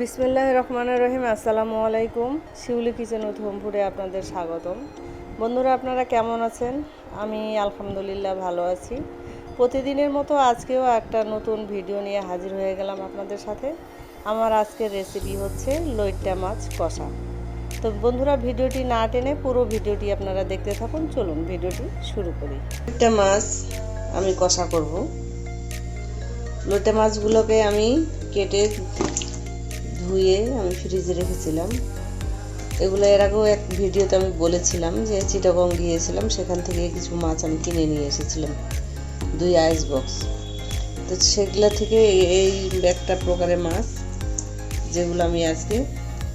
বিসমিল্লাহ রহমান রহিম, আসসালামু আলাইকুম। শিউলি কিচেন উইথ হোমপুরে আপনাদের স্বাগতম। বন্ধুরা, আপনারা কেমন আছেন? আমি আলহামদুলিল্লাহ ভালো আছি। প্রতিদিনের মতো আজকেও একটা নতুন ভিডিও নিয়ে হাজির হয়ে গেলাম আপনাদের সাথে। আমার আজকের রেসিপি হচ্ছে লইট্টা মাছ কষা। তো বন্ধুরা, ভিডিওটি না টেনে পুরো ভিডিওটি আপনারা দেখতে থাকুন। চলুন ভিডিওটি শুরু করি। লইট্টা মাছ আমি কষা করব। লইট্টা মাছগুলোকে আমি কেটে ধুয়ে আমি ফ্রিজে রেখেছিলাম। এগুলো এর আগেও এক ভিডিওতে আমি বলেছিলাম যে চিটাগং গিয়েছিলাম, সেখান থেকে কিছু মাছ আমি কিনে নিয়ে এসেছিলাম, দুই আইস বক্স তো সেগুলো থেকে এই একটা প্রকারের মাছ যেগুলো আমি আজকে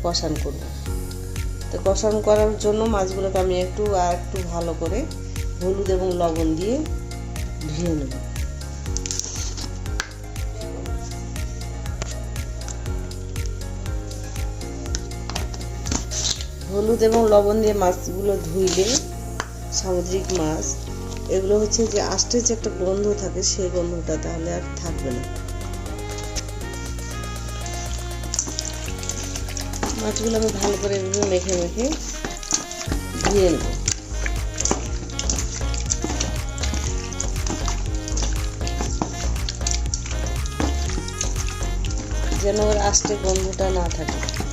কষান করব। তো কষান করার জন্য মাছগুলোকে আমি একটু আর একটু ভালো করে হলুদ এবং লবণ দিয়ে ধুয়ে নেব। হলুদ এবং লবণ দিয়ে মাছগুলো ধুইলে সামুদ্রিক মাছ। এগুলো হচ্ছে যে আষ্টে যে একটা গন্ধ থাকে, সেই গন্ধটা তাহলে আর থাকবে না। মাছগুলো আমি ভালো করে এভাবে মেখে মেখে ধুয়ে নেব। যেন ওর আষ্টে গন্ধটা না থাকে।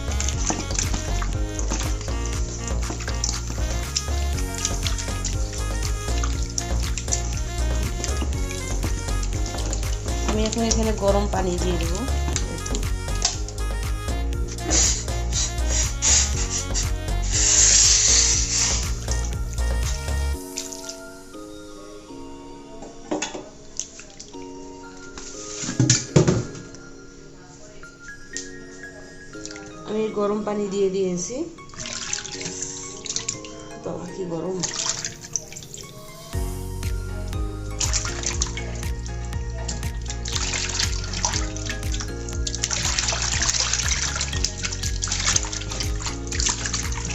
আমি এখন এখানে গরম পানি দিয়ে দেবো। আমি গরম পানি দিয়ে দিয়েছি। বাবা কি গরম।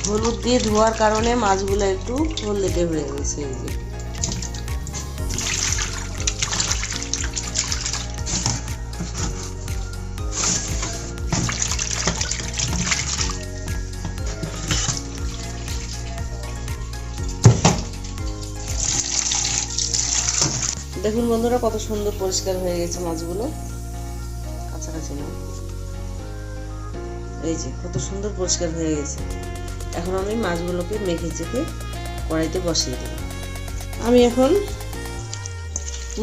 হলুদ দিয়ে ধোয়ার কারণে মাছগুলো একটু হলদেটে হয়ে গেছে এই যে। দেখুন বন্ধুরা, কত সুন্দর পরিষ্কার হয়ে গেছে মাছগুলো। কাছাকাছি না। এই যে, কত সুন্দর পরিষ্কার হয়ে গেছে। এখন আমি মাছগুলোকে মেখে চেখে কড়াইতে বসিয়ে দেব। আমি এখন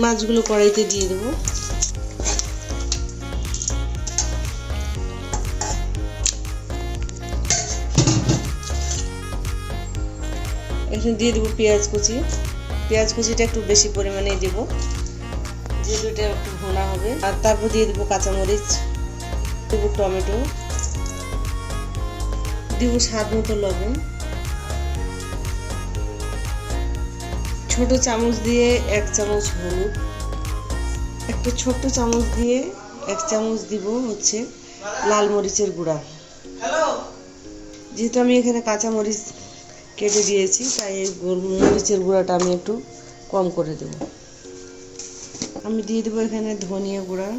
মাছগুলো কড়াইতে দিয়ে দেবো। এখন দিয়ে দেবো পেঁয়াজ কুচি। পেঁয়াজ কুচিটা একটু বেশি পরিমাণে দেবো। যেহেতু এটা একটু ভোনা হবে। আর তারপর দিয়ে দেবো কাঁচামরিচ, দেবো টমেটো। দিব স্বাদ মতো লবণ। ছোট চামচ দিয়ে এক চামচ হলুদ। একটা ছোট্ট চামচ দিয়ে এক চামচ দিব হচ্ছে লাল মরিচের গুঁড়া। যেহেতু আমি এখানে কাঁচা মরিচ কেটে দিয়েছি তাই এই মরিচের গুঁড়াটা আমি একটু কম করে দেব। আমি দিয়ে দেবো এখানে ধনিয়া গুঁড়া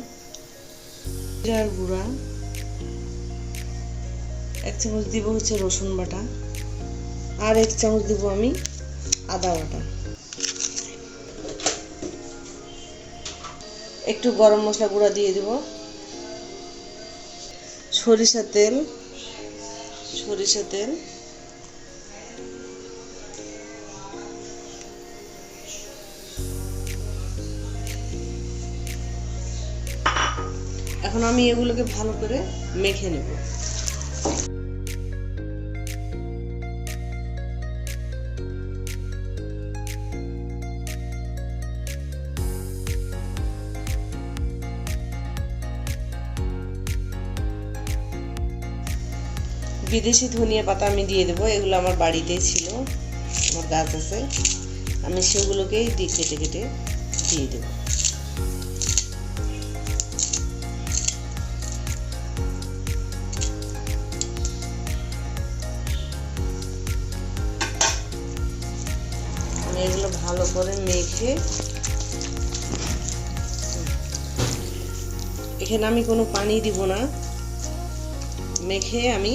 জিরার গুঁড়া। এক চামচ দিব হচ্ছে রসুন বাটা, আর এক চামচ দিব আমি আদা বাটা। একটু গরম মশলা গুঁড়া দিয়ে দিব। সরিষা তেল সরিষা তেল। এখন আমি এগুলোকে ভালো করে মেখে নেব। বিদেশি ধনিয়া পাতা আমি দিয়ে দেবো, এগুলো আমার বাড়িতেই ছিল, আমার গাছ আছে। আমি সেগুলোকেই দিয়ে কেটে কেটে দিয়ে দেবো। এগুলো ভালো করে মেখে, এখানে আমি কোনো পানি দিব না। মেখে আমি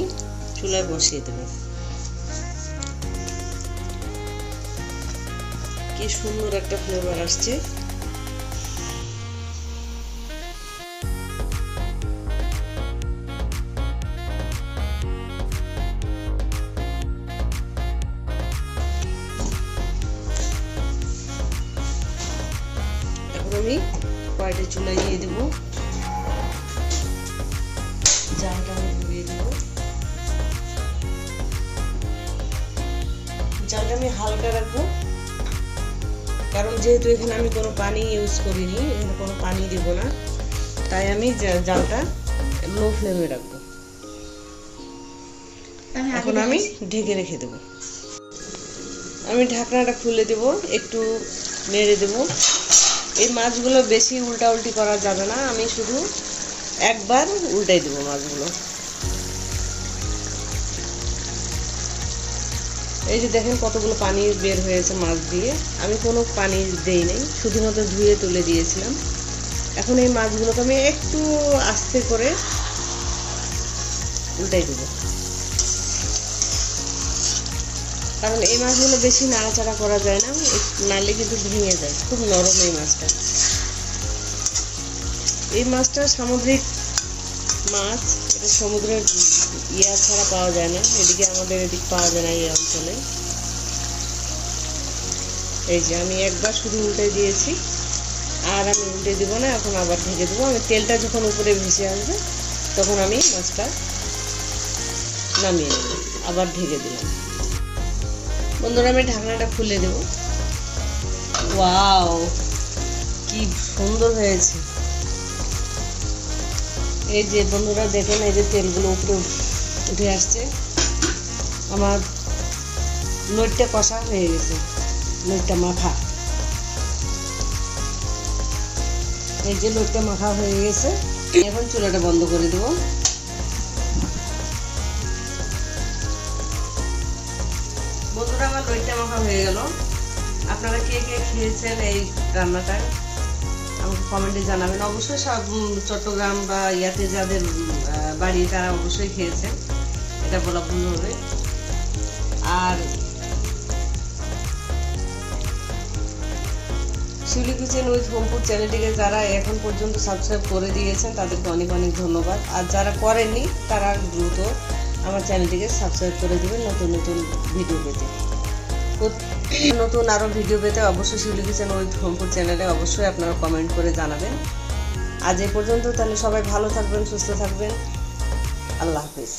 চুলায় বসিয়ে দেব। কি সুন্দর একটা ফ্লেভার আসছে। এখন আমি কয়টা চুলায় দিয়ে দেব। জালটা আমি হালকা রাখব। কারণ যেহেতু এখানে আমি কোনো পানি ইউজ করিনি এখানে কোনো পানি দেব না। তাই আমি জালটা লো ফ্লেমে রাখব। এখন আমি ঢেকে রেখে দেব। আমি ঢাকনাটা খুলে দেব একটু নেড়ে দেব। এই মাছগুলো বেশি উল্টা উল্টি করা যাবে না আমি শুধু একবার উল্টাই দেবো মাছগুলো। এই যে দেখেন কতগুলো পানি বের হয়েছে মাছ দিয়ে। আমি কোনো পানি দেই নাই, শুধুমাত্র ধুয়ে তুলে দিয়েছিলাম। এখন এই মাছগুলোকে আমি একটু আস্তে করে উল্টাই দেবো। কারণ এই মাছগুলো বেশি নাড়াচাড়া করা যায় না নাড়লে কিন্তু ভেঙে যায়, খুব নরম এই মাছটা। এই মাছটা সামুদ্রিক মাছ, এটা সমুদ্রের ইয়া ছাড়া পাওয়া যায় না। এদিকে আমাদের এদিক পাওয়া যায় না এই অঞ্চলে। এই যে আমি একবার শুধু উল্টে দিয়েছি। আর আমি উল্টে দিব না, এখন আবার ঢেকে দেবো। আমি তেলটা যখন উপরে ভেসে আসবে, তখন আমি মাছটা নামিয়ে নেব। আবার ঢেকে দিলাম। বন্ধুরা, আমি ঢাকনাটা খুলে দেব। ওয়াও! কি সুন্দর হয়েছে। এই যে বন্ধুরা, দেখেন এই যে তেলগুলো উপরে উঠে আসছে। আমার নইটটা কষা হয়ে গেছে। নইটটা মাখা। এই যে নইটটা মাখা হয়ে গেছে, এখন চুলাটা বন্ধ করে দেবো। বন্ধুরা, আমার দইটা মাখা হয়ে গেল। আপনারা কে কে খেয়েছেন এই রান্নাটা আমাকে কমেন্টে জানাবেন। অবশ্যই সব চট্টগ্রাম বা ইয়াতে যাদের বাড়ি, তারা অবশ্যই খেয়েছেন। এটা বলা ভুল হবে। আর শিউলি কিচেন উইথ হোমপুর চ্যানেলটিকে যারা এখন পর্যন্ত সাবস্ক্রাইব করে দিয়েছেন, তাদেরকে অনেক অনেক ধন্যবাদ। আর যারা করেননি, তারা দ্রুত আমার চ্যানেলটিকে সাবস্ক্রাইব করে দেবেন নতুন নতুন ভিডিও পেতে। নতুন আরও ভিডিও পেতে অবশ্যই শিউলি কিচেন উইথ হোমপুর চ্যানেলে অবশ্যই আপনারা কমেন্ট করে জানাবেন। আজ এ পর্যন্ত, তাহলে সবাই ভালো থাকবেন, সুস্থ থাকবেন। আল্লাহ হাফিজ।